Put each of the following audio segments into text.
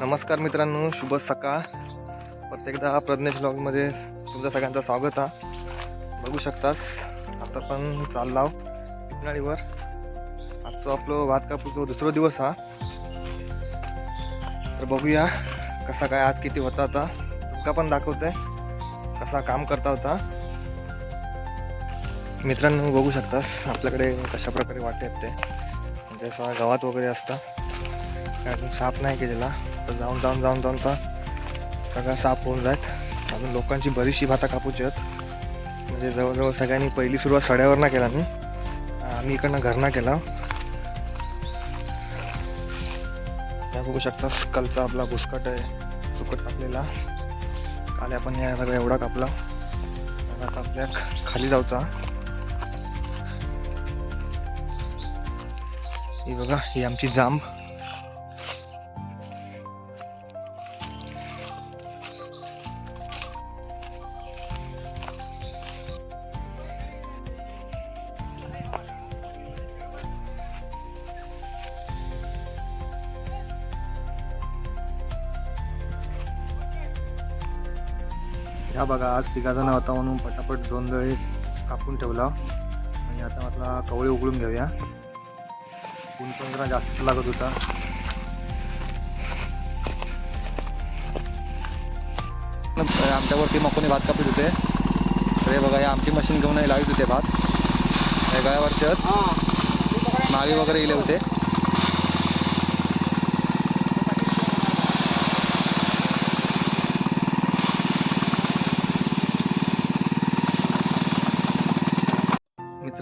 नमस्कार मित्रांनो शुभ सकाळ. प्रत्येकदा प्रज्ञेश ब्लॉगमध्ये तुमचं सगळ्यांचं स्वागत आहे बघू शकतास आता पण चाललाव पिपळाळीवर आजचं आपलं भात कापूचं दुसरा दिवस हा. तर बघूया कसा काय आज किती होता आता. तुमका पण दाखवतंय कसा काम करता होता. मित्रांनो बघू शकतास आपल्याकडे कशा प्रकारे वाटत ते. म्हणजे असं गावात वगैरे असतं. अजून साफ नाही केलेला तर जाऊन जाऊन जाऊन जाऊन तर सगळा साफ होऊन जात. अजून लोकांची बरीचशी भाता कापूची आहेत. म्हणजे जवळजवळ सगळ्यांनी पहिली सुरुवात सड्यावरनं केला मी. आम्ही इकडनं घरना केला. त्या बघू शकता कलचा आपला भुसकट आहे. सुकट कापलेला. काल आपण या सगळं एवढा कापला. आता आपल्या खाली जाऊचा. ही बघा ही आमची जांब. या बघा आज तिघाजण होता म्हणून पटापट दोन जळे कापून ठेवला. आणि आता म्हटला कवळे उघडून घेऊया. ऊन पण जरा जास्त लागत होता. आमच्यावरती मकोनी भात कापत होते. तर हे बघा हे आमची मशीन घेऊन लावित होते भात. हे गळ्यावरचे. मागे वगैरे गेले होते.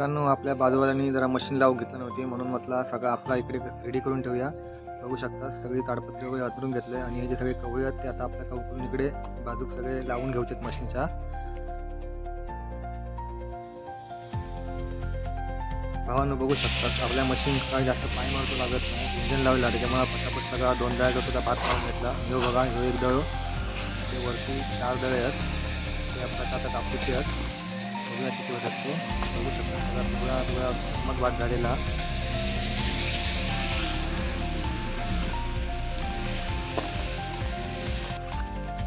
मित्रांनो आपल्या बाजूवाल्यांनी जरा मशीन लावून घेतलं नव्हती म्हणून म्हटलं सगळं आपला इकडे रेडी करून ठेवूया. बघू शकता सगळी ताडपत्री वगैरे हातरून घेतले आणि हे जे सगळे कवळे आहेत ते आता आपल्या कवकरून इकडे बाजूक सगळे लावून घ्यायचे मशीनच्या भावानं बघू शकतात आपल्या मशीन काय जास्त पाय मारतो लागत नाही इंजन लावला त्याच्यामुळे पटापट सगळा दोन दळ्याचा सुद्धा भात लावून घेतला. जो बघा हे एक दळ. ते वरती चार दळे आहेत. ते आपल्या आता कापूचे आहेत. बघूया किती होतात ते. बघू शकतो. सगळा पिवळा थोडा मग भात झालेला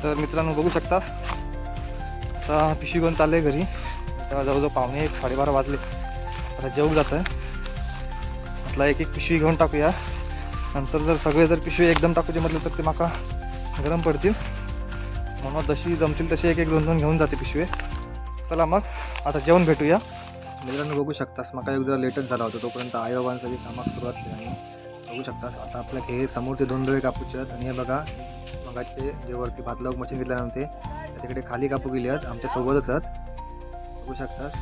तर मित्रांनो बघू शकता. आता पिशवी घेऊन चालले घरी. तेव्हा जवळजवळ पावणे एक साडेबारा वाजले. आता जेवू जात आहे म्हटलं एक एक पिशवी घेऊन टाकूया. नंतर जर सगळे जर पिशवी एकदम टाकूचे म्हटलं तर ते माका गरम पडतील. म्हणून जशी जमतील तशी एक एक दोन दोन घेऊन जाते पिशवी. चला मग आता जेवण भेटूया. मित्रांनो बघू शकतास मका एक जरा लेटच झाला होता तोपर्यंत आई बाबांसाठी कामाक सुरुवात केली आणि बघू शकतास आता आपल्या हे समोर ते दोन डोळे कापूचे आहेत आणि हे बघा मगाचे जे वरती भात लावून मशीन घेतल्यानंतर नव्हते तिकडे खाली कापू गेले आहेत आमच्या सोबतच आहेत. बघू शकतास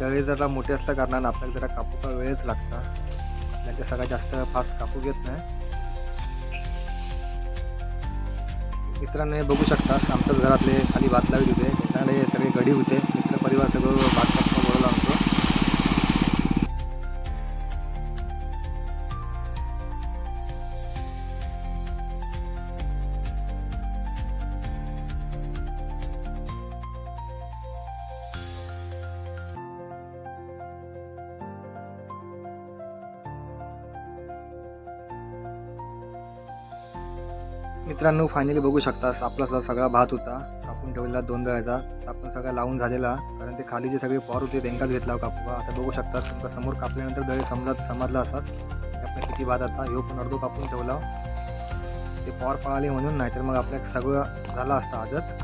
डळे जरा मोठे असल्या कारणानं आपल्याला जरा कापूचा वेळच लागता. आपल्याला सगळ्यात जास्त फास्ट कापू घेत नाही. मित्रांनो हे बघू शकता आमच्याच घरातले खाली भात लावले होते त्याच्याकडे सगळे गडी होते मित्र परिवार सगळं भात कापणं असतो मित्रांनो फायनली बघू शकतास आपला सगळा भात होता. कापून ठेवलेला दोन दळाचा आपण सगळा लावून झालेला. कारण ते खाली जे सगळे पॉर होते त्यांकाच घेतला कापूका आता बघू शकता तुमच्यासमोर कापल्यानंतर दळे समजत समजला असतात की किती बाद आता. ह्यो पण अर्धो कापून ठेवला. ते पॉर पळाले म्हणून नाहीतर मग आपल्या सगळं झालं असतं आजच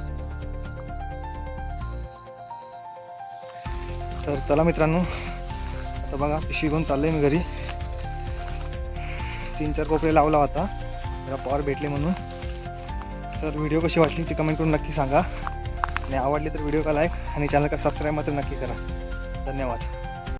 तर चला मित्रांनो आता बघा पिशवी घेऊन चाललंय मी घरी. तीन चार कोपरे लावला होता. जरा पॉवर भेटले म्हणून. तर व्हिडिओ कशी वाटली ती कमेंट करून नक्की सांगा. आणि आवडली तर व्हिडिओ का लाईक आणि चॅनलला सबस्क्राईब मात्र नक्की करा. धन्यवाद.